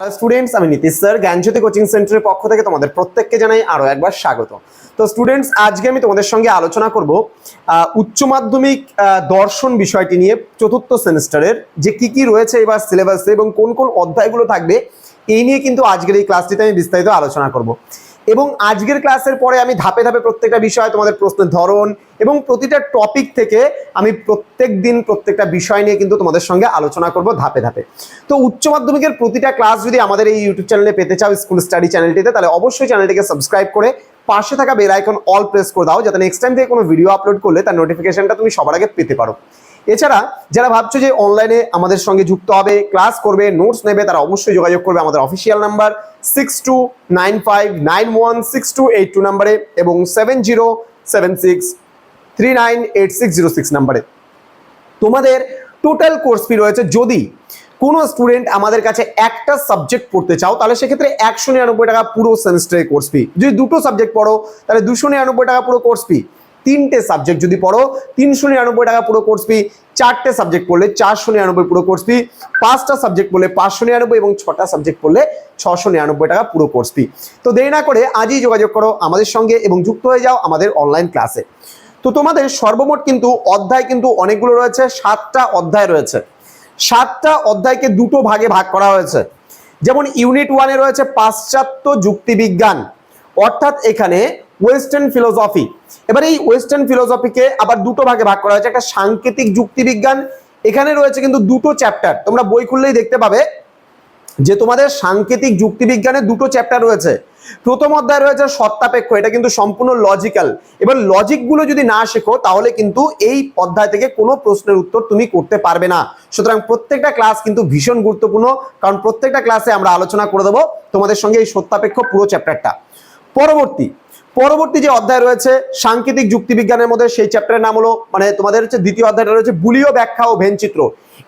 Students আমি Nitish sir জ্ঞানজ্যোতি coaching সেন্টারের পক্ষ থেকে তোমাদের প্রত্যেককে জানাই আরও একবার স্বাগত। তো স্টুডেন্টস আজকে আমি তোমাদের সঙ্গে আলোচনা করব উচ্চ মাধ্যমিক দর্শন বিষয়টি নিয়ে চতুর্থ সেমিস্টারের যে কি কি রয়েছে এবার সিলেবাসে এবং কোন কোন অধ্যায়গুলো থাকবে, এই নিয়ে কিন্তু আজকের এই ক্লাসটিতে আমি বিস্তারিত আলোচনা করব। এবং আজকের ক্লাসের পরে আমি ধাপে ধাপে প্রত্যেকটা বিষয় তোমাদের প্রশ্নের ধরন এবং প্রতিটা টপিক থেকে আমি প্রত্যেক দিন প্রত্যেকটা বিষয় নিয়ে কিন্তু তোমাদের সঙ্গে আলোচনা করব ধাপে ধাপে। তো উচ্চ মাধ্যমিকের প্রতিটা ক্লাস যদি আমাদের এই ইউটিউব চ্যানেলে পেতে চাও স্কুল স্টাডি চ্যানেলটিতে তাহলে অবশ্যই চ্যানেলটিকে সাবস্ক্রাইব করে পাশে থাকা বেল আইকন অল প্রেস করে দাও, যাতে নেক্সট টাইম থেকে কোনো ভিডিও আপলোড করলে তার নোটিফিকেশনটা তুমি সবার আগে পেতে পারো। এছাড়া যারা ভাবছ যে অনলাইনে আমাদের সঙ্গে যুক্ত হবে ক্লাস করবে নোটস নেবে, তারা অবশ্যই যোগাযোগ করবে আমাদের official number six two nine five nine one six two eight two নাম্বারে এবং seven zero seven six three nine eight six zero six নাম্বারে তোমাদের টোটাল কোর্স ফি রয়েছে, যদি কোনো স্টুডেন্ট আমাদের কাছে একটা সাবজেক্ট পড়তে চাও, তাহলে সেক্ষেত্রে একশো নিরানব্বই টাকা পুরো সেমিস্টারের কোর্স ফি যদি দুটো সাবজেক্ট পড়ো, তাহলে দুশো নিরানব্বই টাকা পুরো কোর্স ফি তিনটে সাবজেক্ট যদি পড়ো, তিনশো নিরানব্বই টাকা পুরো কোর্স ফি চারটে সাবজেক্ট পড়লে চারশো নিরানব্বই পুরো কোর্স ফি পাঁচটা সাবজেক্ট পড়লে পাঁচশো নিরানব্বই এবং ছটা সাবজেক্ট পড়লে ছশো নিরানব্বই টাকা পুরো কোর্স ফি তো দেরি না করে আজই যোগাযোগ করো আমাদের সঙ্গে এবং যুক্ত হয়ে যাও আমাদের অনলাইন ক্লাসে তো তোমাদের সর্বমোট কিন্তু অধ্যায় কিন্তু অনেকগুলো রয়েছে, সাতটা অধ্যায় রয়েছে। সাতটা অধ্যায়কে দুটো ভাগে ভাগ করা হয়েছে। যেমন ইউনিট ওয়ানে রয়েছে পাশ্চাত্য যুক্তিবিজ্ঞান, অর্থাৎ এখানে ওয়েস্টার্ন ফিলোসফি এবার এই ওয়েস্টার্ন ফিলোসফিকে আবার দুটো ভাগে ভাগ করা হয়েছে। একটা সাংকেতিক যুক্তিবিজ্ঞান, এখানে রয়েছে কিন্তু দুটো চ্যাপ্টার তোমরা বই খুললেই দেখতে পাবে যে তোমাদের সাংকেতিক যুক্তিবিজ্ঞানে দুটো চ্যাপ্টার রয়েছে। প্রথম অধ্যায় রয়েছে সত্তাপেক্ষ, এটা কিন্তু সম্পূর্ণ লজিক্যাল এবার লজিকগুলো যদি না শেখো, তাহলে কিন্তু এই অধ্যায় থেকে কোনো প্রশ্নের উত্তর তুমি করতে পারবে না। সুতরাং প্রত্যেকটা ক্লাস কিন্তু ভীষণ গুরুত্বপূর্ণ, কারণ প্রত্যেকটা ক্লাসে আমরা আলোচনা করে দেবো তোমাদের সঙ্গে এই সত্তাপেক্ষ পুরো চ্যাপ্টারটা পরবর্তী পরবর্তী যে অধ্যায় রয়েছে, সাংকেতিক যুক্তিবিজ্ঞানের মধ্যে সেই চ্যাপ্টারের নাম হলো মানে তোমাদের হচ্ছে দ্বিতীয় অধ্যায়টা রয়েছে বুলীয় ব্যাখ্যা ও ভেনচিত্র।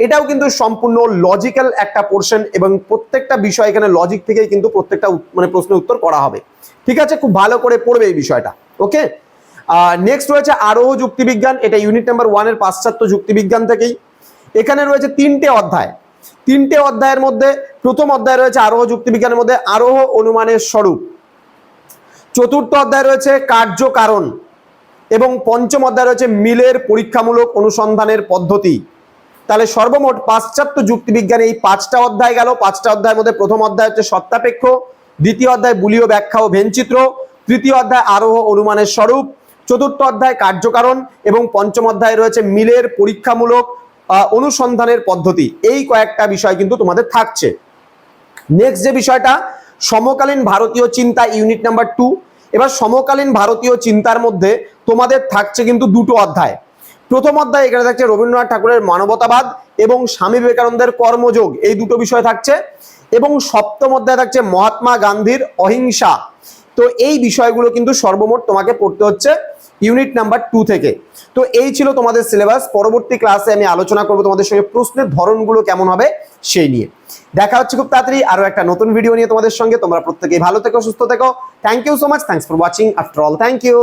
এটাও কিন্তু সম্পূর্ণ লজিক্যাল একটা পোর্শন এবং প্রত্যেকটা বিষয় এখানে লজিক থেকেই কিন্তু প্রত্যেকটা মানে প্রশ্নের উত্তর করা হবে। ঠিক আছে? খুব ভালো করে পড়বে এই বিষয়টা। ওকে নেক্সট রয়েছে আরোহ যুক্তিবিজ্ঞান। এটা ইউনিট নাম্বার ওয়ানের পাশ্চাত্য যুক্তিবিজ্ঞান থেকেই। এখানে রয়েছে তিনটে অধ্যায়। তিনটে অধ্যায়ের মধ্যে, প্রথম অধ্যায় রয়েছে আরোহ যুক্তিবিজ্ঞানের মধ্যে আরোহ অনুমানের স্বরূপ। চতুর্থ অধ্যায় রয়েছে কার্য কারণ এবং পঞ্চম অধ্যায় রয়েছে মিলের পরীক্ষামূলক অনুসন্ধানের পদ্ধতি। তাহলে সর্বমোট পাশ্চাত্য যুক্তিবিজ্ঞানে এই পাঁচটা অধ্যায় গেল। পাঁচটা অধ্যায়ের মধ্যে প্রথম অধ্যায় হচ্ছে সত্তাপেক্ষ দ্বিতীয় অধ্যায় বুলীয় ব্যাখ্যা ও ভেনচিত্র, তৃতীয় অধ্যায় আরোহ অনুমানের স্বরূপ, চতুর্থ অধ্যায় কার্যকারণ এবং পঞ্চম অধ্যায় রয়েছে মিলের পরীক্ষামূলক অনুসন্ধানের পদ্ধতি। এই কয়েকটা বিষয় কিন্তু তোমাদের থাকছে। নেক্সট যে বিষয়টা, সমকালীন ভারতীয় চিন্তা ইউনিট নাম্বার টু এবার সমকালীন ভারতীয় চিন্তার মধ্যে তোমাদের থাকছে কিন্তু দুটো অধ্যায়। প্রথম অধ্যায় এখানে থাকছে রবীন্দ্রনাথ ঠাকুরের মানবতাবাদ এবং স্বামী বিবেকানন্দের কর্মযোগ, এই দুটো বিষয় থাকছে। এবং সপ্তম অধ্যায় থাকছে মহাত্মা গান্ধীর অহিংসা। তো এই বিষয়গুলো কিন্তু সর্বমোট তোমাকে পড়তে হচ্ছে। ইউনিট নাম্বার টু থেকে। তো এই ছিল তোমাদের সিলেবাস। পরবর্তী ক্লাসে আমি আলোচনা করব তোমাদের সঙ্গে প্রশ্নের ধরনগুলো কেমন হবে সেই নিয়ে। দেখা হচ্ছে খুব তাড়াতাড়ি আরও একটা নতুন ভিডিও নিয়ে তোমাদের সঙ্গে। তোমরা প্রত্যেকেই ভালো থেকো, সুস্থ থেকো। Thank you so much thanks for watching after all thank you